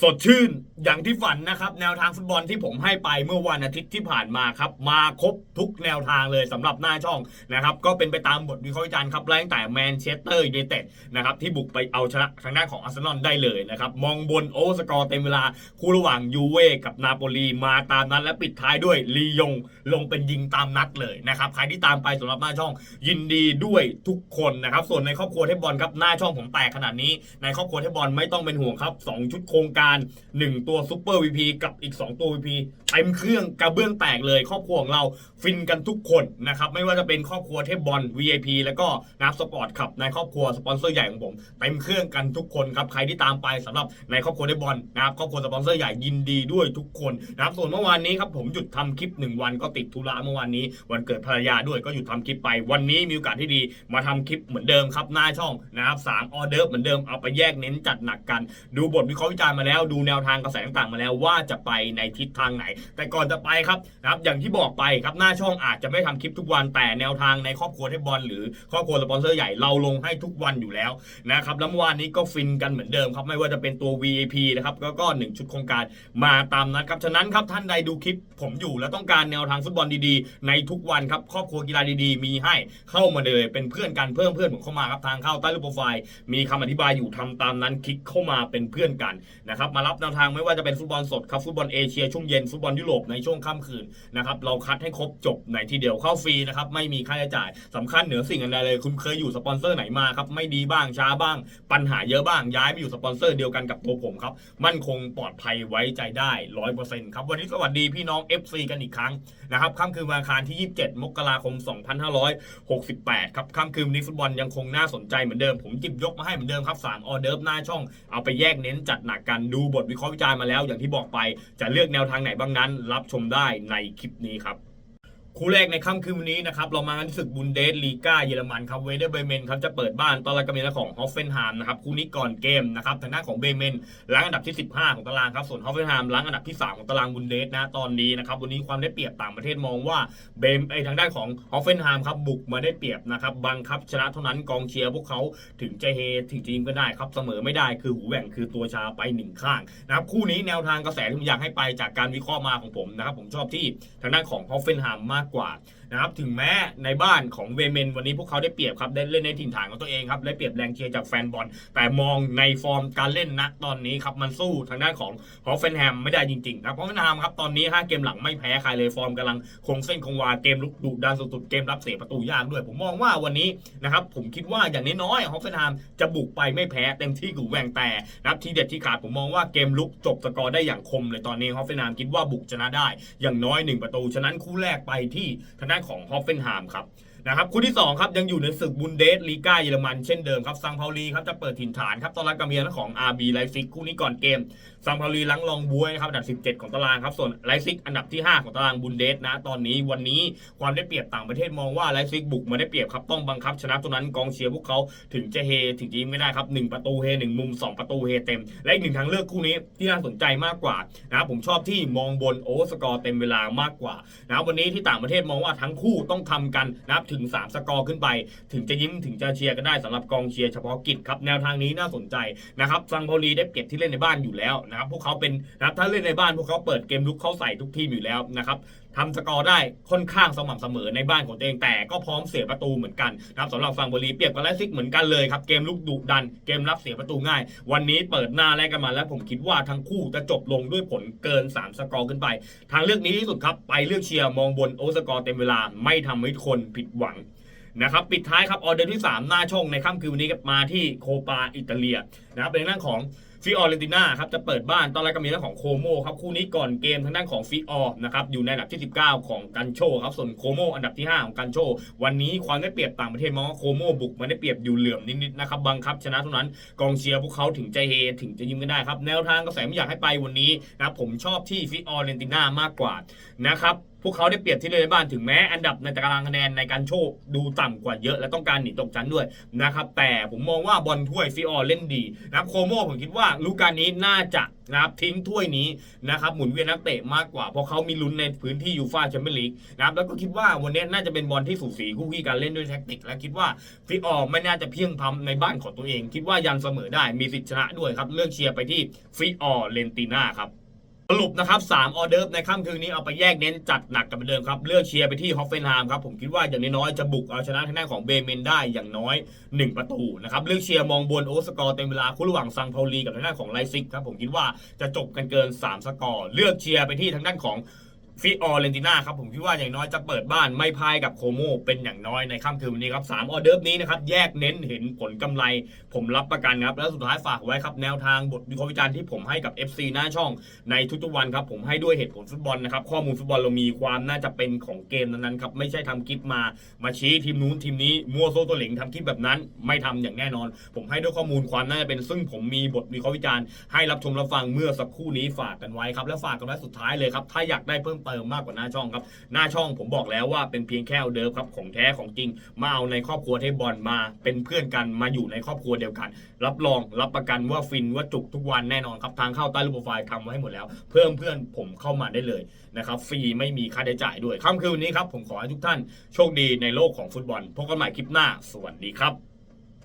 สดชื่นอย่างที่ฝันนะครับ แนวทางฟุตบอลที่ผมให้ไปเมื่อวันอาทิตย์ที่ผ่านมาครับ มาครบทุกแนวทางเลยสำหรับหน้าช่องนะครับ ก็เป็นไปตามบทวิเคราะห์วิจารณ์ครับไล่ตั้งแต่แมนเชสเตอร์ยูไนเต็ดนะครับ ที่บุกไปเอาชนะทางด้านของอาร์เซนอลได้เลยนะครับ มองบนโอสกอร์เต็มเวลา คู่ระหว่างยูเว่กับนาโปลีมาตามนั้นและปิดท้ายด้วยลียงลงเป็นยิงตามนัดเลยนะครับใครที่ตามไปสำหรับหน้าช่องยินดีด้วยทุกคนนะครับส่วนในครอบครัวเทพบอลครับหน้าช่องผมแตกขนาดนี้ในครอบครัวเทพบอลไม่ต้องเป็นห่วงครับ2ชุดโครงการ 1 ตัวซูเปอร์วีพีกับอีก 2 ตัว VP เต็มเครื่องกระเบื้องแตกเลยครอบครัวของเราฟินกันทุกคนนะครับไม่ว่าจะเป็นครอบครัวเทพบอล VIP แล้วก็นับสปอร์ตขับในครอบครัวสปอนเซอร์ใหญ่ของผมเต็มเครื่องกันทุกคนครับใครที่ตามไปสำหรับในครอบครัวเทพบอลนะครับครอบครัวสปอนเซอร์ใหญ่ยินดีด้วยทุกคนนะครับส่วนเมื่อวานนี้ครับผมหยุดทำคลิป 1 วันก็ติดธุระเมื่อวานนี้ วันเกิดภรรยาด้วยก็หยุดทำคลิปไปวันนี้มีโอกาสที่ดีมาทำคลิปเหมือนเดิมครับหน้าช่องนะครับสามออเดอร์เหมือนเดิมเอาไปแยกเน้นจัดหนักกัน ดูบทวิเคราะห์วิจารณ์มาแล้วดูแนวทางกระแสต่างๆมาแล้วว่าจะไปในทิศทางไหน แต่ก่อนจะไปครับนะครับอย่างที่บอกไปครับหน้าช่องอาจจะไม่ทำคลิปทุกวันแต่แนวทางในครอบครัวเทพบอลหรือครอบครัวสปอนเซอร์ใหญ่เราลงให้ทุกวันอยู่แล้วนะครับแล้วเมื่อวานนี้ก็ฟินกันเหมือนเดิมครับไม่ว่าจะเป็นตัว VIP นะครับแล้วก็หนึ่งชุดโครงการมาตามนัดครับฉะนั้นครับท่านใดดูคลิปผมอยู่แล้วต้องการแนวทางฟุตบอลดีๆ ในทุกวันครับครอบครัวกีฬาดีๆ มีให้เข้ามาเลยเป็นเพื่อนกันเพิ่มเพื่อนผมเข้ามาครับทางเข้าใต้รูปโปรไฟล์มีคำอธิบายอยู่ทำตามนั้นคลิกเข้ามาเป็นเพื่อนกันนะครับมารับแนวทางไม่ว่าจะเป็นฟุตบอลสดครับฟุตบอลเอเชียช่วงเย็นฟุตบอลยุโรปในช่วงค่ำคืนนะครับเราคัดให้ครบจบในทีเดียวเข้าฟรีนะครับไม่มีค่าใช้จ่ายสำคัญเหนือสิ่งอื่นใดเลย คุณเคยอยู่สปอนเซอร์ไหนมาครับไม่ดีบ้างช้าบ้าง ปัญหาเยอะบ้างย้ายไปอยู่สปอนเซอร์เดียวกันกับตัวผมครับมั่นคงปลอดภัยไว้ใจได้ร้อยเปอร์เซ็นต์ครับวันนี้สวัสดีพี่น้อง FC กันอีกครั้งนะครับค่ำคืนวันอังคารที่ 27 มกราคม 2568 ครับค่ำคืนนนี้ฟุตบอลยังคงน่าสนใจเหมือนเดิมผมจิบยกมาให้เหมือนเดิมครับสามออเดิร์ฟหน้าช่องเอาไปแยกเน้นจัดหนักกันดูบทวิเคราะห์วิจารณ์มาแล้วอย่างที่บอกไป จะเลือกแนวทางไหนบ้างนั้น รับชมได้ในคลิปนี้ครับ คู่แรกในค่ำคืนวันนี้นะครับเรามากันศึกบุนเดสลีกาเยอรมันครับเวเดอร์เบเมนครับจะเปิดบ้านตอนรับกับเมนของฮอฟเฟนไฮม์นะครับคู่นี้ก่อนเกมนะครับทางด้านของเบเมนล้างอันดับที่ 15 ของตารางครับส่วนฮอฟเฟนไฮม์ล้างอันดับที่ 3 ของตารางบุนเดสนะตอนนี้นะครับวันนี้ความได้เปรียบต่างประเทศมองว่าเบมไอทางด้านของฮอฟเฟนไฮม์ครับบุกมาได้เปรียบนะครับบังคับชนะเท่านั้นกองเชียร์พวกเขาถึงจะเฮถึงจะยิงก็ได้ครับเสมอไม่ได้คือหูแหว่งคือตัวชาไปหนึ่งข้างนะครับคู่นี้แนวทางกระแสที่ผมอยากให้ไปจากการวิเคราะห์มาของผมนะครับผมชอบที่ทางด้านของฮอฟเฟนไฮม์มากกว่า นะครับถึงแม้ในบ้านของเวเมนวันนี้พวกเขาได้เปรียบครับได้เล่นในถิ่นฐานของตัวเองครับได้เปรียบแรงเชียร์จากแฟนบอลแต่มองในฟอร์มการเล่นณตอนนี้ครับมันสู้ทางด้านของฮอฟเฟนแฮมไม่ได้จริงๆครับฮอฟเฟนแฮมครับตอนนี้5เกมหลังไม่แพ้ใครเลยฟอร์มกำลังคงเส้นคงวาเกมลุกดุดันสุดๆเกมรับเสียประตูยากด้วย ผมมองว่าวันนี้นะครับผมคิดว่าอย่างน้อยๆฮอฟเฟนแฮมจะบุกไปไม่แพ้เต็มที่กูแหวงแต่นะครับที่เด็ดที่ขาดผมมองว่าเกมลุกจบสกอร์ได้อย่างคมเลยตอนนี้ฮอฟเฟนแฮมคิดว่าบุกชนะได้อย่างน้อยหนึ่งประตูฉะนั้นคู่แรกไปที่ทางด้านของฮอฟเฟนไฮม์ครับ นะครับคู่ที่ 2 ครับยังอยู่ในศึกบุนเดสลีกาเยอรมันเช่นเดิมครับซังเปาลีครับจะเปิดถิ่นฐานครับต้อนรับกับเมียนของ RB ไลซิกคู่นี้ก่อนเกมซังเปาลีลังลองบวยนะครับอันดับ 17 ของตารางครับส่วนไลซิกอันดับที่ 5 ของตารางบุนเดสนะตอนนี้วันนี้ความได้เปรียบต่างประเทศมองว่าไลซิกบุกมาได้เปรียบครับต้องบังคับชนะตัวนั้นกองเชียร์พวกเขาถึงจะเฮถึงจะยิงไม่ได้ครับหนึ่งประตูเฮหนึ่งมุมสองประตูเฮเต็ม และอีกหนึ่งทางเลือกคู่นี้ที่น่าสนใจมากกว่านะผมชอบที่มองบนโอเวอร์สกอร์เต็มเวลามากกว่านะวันนี้ที่ต่างประเทศมองว่าทั้งคู่ต้องทำกันนะครับถึง 3 สกอร์ขึ้นไป ถึงจะยิ้มถึงจะเชียร์ก็ได้สำหรับกองเชียร์เฉพาะกิจครับแนวทางนี้น่าสนใจนะครับซังโพลีได้เปรียบที่เล่นในบ้านอยู่แล้วนะครับพวกเขาเป็นนะครับถ้าเล่นในบ้านพวกเขาเปิดเกมลุกเข้าใส่ทุกทีมอยู่แล้วนะครับทำสกอร์ได้ค่อนข้างสม่ำเสมอในบ้านของตัวเองแต่ก็พร้อมเสียประตูเหมือนกันนะครับสำหรับฟังโบลีเปรียบกับไลซิกเหมือนกันเลยครับเกมลุกดุดันเกมรับเสียประตูง่าย วันนี้เปิดหน้าแลกกันมาแล้วผมคิดว่าทั้งคู่จะจบลงด้วยผลเกิน 3 สกอร์ขึ้นไป ทางเลือกนี้ที่สุดครับ ไปเลือกเชียร์มองบนโอสกอร์เต็มเวลาไม่ทำให้คนผิดหวังนะครับปิดท้ายครับออเดอร์ที่ 3 หน้าช่องในค่ำคืนวันนี้กับมาที่โคปาอิตาเลียนะครับเป็นเรื่องของ ฟิออเรนติน่าครับจะเปิดบ้านตอนแรกก็มีเรื่องของโคโมครับคู่นี้ก่อนเกมทางด้านของฟิออนะครับอยู่ในอันดับที่ 19 ของกันโชครับส่วนโคโมอันดับที่ 5 ของกันโช วันนี้ความได้เปรียบต่างประเทศมองว่าโคโมบุกมาได้เปรียบอยู่เหลื่อมนิดๆนะครับบังคับ ชนะเท่านั้นกองเชียร์พวกเขาถึงใจเฮถึงจะยิ้มกันได้ครับแนวทางกระแสไม่อยากให้ไปวันนี้นะผมชอบที่ฟิออเรนติน่ามากกว่านะครับพวกเขาได้เปรียบที่เล่นในบ้านถึงแม้อันดับในตารางคะแนนในการโชคดูต่ำกว่าเยอะและต้องการหนีตกชั้นด้วยนะครับแต่ผมมองว่าบอลถ้วยฟิออร์เล่นดีนะครับโคโมผมคิดว่าลูกการนี้น่าจะนะครับทิ้งถ้วยนี้นะครับหมุนเวียนนักเตะมากกว่าเพราะเขามีลุ้นในพื้นที่ยูฟาแชมเปี้ยนลีกนะครับแล้วก็คิดว่าวันนี้น่าจะเป็นบอลที่สูสีคู่ขี้การเล่นด้วยแท็กติก และคิดว่าฟิออร์ไม่น่าจะเพียงพำในบ้านของตัวเอง คิดว่ายันเสมอได้มีสิทธิชนะด้วยครับเลือกเชียร์ไปที่ฟิออร์เลนติน่าครับ สรุปนะครับ3ออเดิร์ฟในค่ำคืนนี้เอาไปแยกเน้นจัดหนักกันเหมือนเดิมครับ เลือกเชียร์ไปที่ฮอฟเฟนไฮม์ครับ ผมคิดว่าอย่างน้อยๆจะบุกเอาชนะทางด้านของเบเมนได้อย่างน้อย 1 ประตูนะครับ เลือกเชียร์มองบนโอสกอร์เต็มเวลาคู่ระหว่างซังเปาลีกับทางด้านของไลซิกครับผมคิดว่าจะจบกันเกิน 3 สกอร์ เลือกเชียร์ไปที่ทางด้านของ ฟิออร์เรนติน่าครับผมคิดว่าอย่างน้อยจะเปิดบ้านไม่พ่ายกับโคโมเป็นอย่างน้อยในค่ำคืนวันนี้ครับสามออเดิร์ฟนี้นะครับแยกเน้นเห็นผลกำไร ผมรับประกันครับ แล้วสุดท้ายฝากไว้ครับแนวทางบทวิเคราะห์วิจารณ์ที่ผมให้กับ FC หน้าช่องในทุกๆวันครับผมให้ด้วยเหตุผลฟุตบอลนะครับข้อมูลฟุตบอลเรามีความน่าจะเป็นของเกมนั้นๆครับไม่ใช่ทำคลิปมามาชี้ทีมนู้นทีมนี้มั่วโซ่ตัวเหลิงทำคลิปแบบนั้น ไม่ทำอย่างแน่นอน ผมให้ด้วยข้อมูลความน่าจะเป็น ซึ่งผมมีบทวิเคราะห์วิจารณ์ให้รับชมรับฟังเมื่อสักครู่นี้ฝากกันไว้ครับและฝากกันไว้สุดท้ายเลยครับถ้าอยากได้เพิ่มเติมมากกว่าหน้าช่องครับ หน้าช่องผมบอกแล้วว่าเป็นเพียงแค่เดิมครับของแท้ของจริง มาเอาในครอบครัวเทพบอลมาเป็นเพื่อนกันมาอยู่ในครอบครัวเดียวกัน รับรองรับประกันว่าฟินว่าจุกทุกวันแน่นอนครับทางเข้าใต้รูปโปรไฟล์ทำไว้ให้หมดแล้ว เพิ่มเพื่อนผมเข้ามาได้เลยนะครับฟรีไม่มีค่าใช้จ่ายด้วยค่ำคืนวันนี้ครับผมขอให้ทุกท่านโชคดีในโลกของฟุตบอลพบกันใหม่คลิปหน้าสวัสดีครับ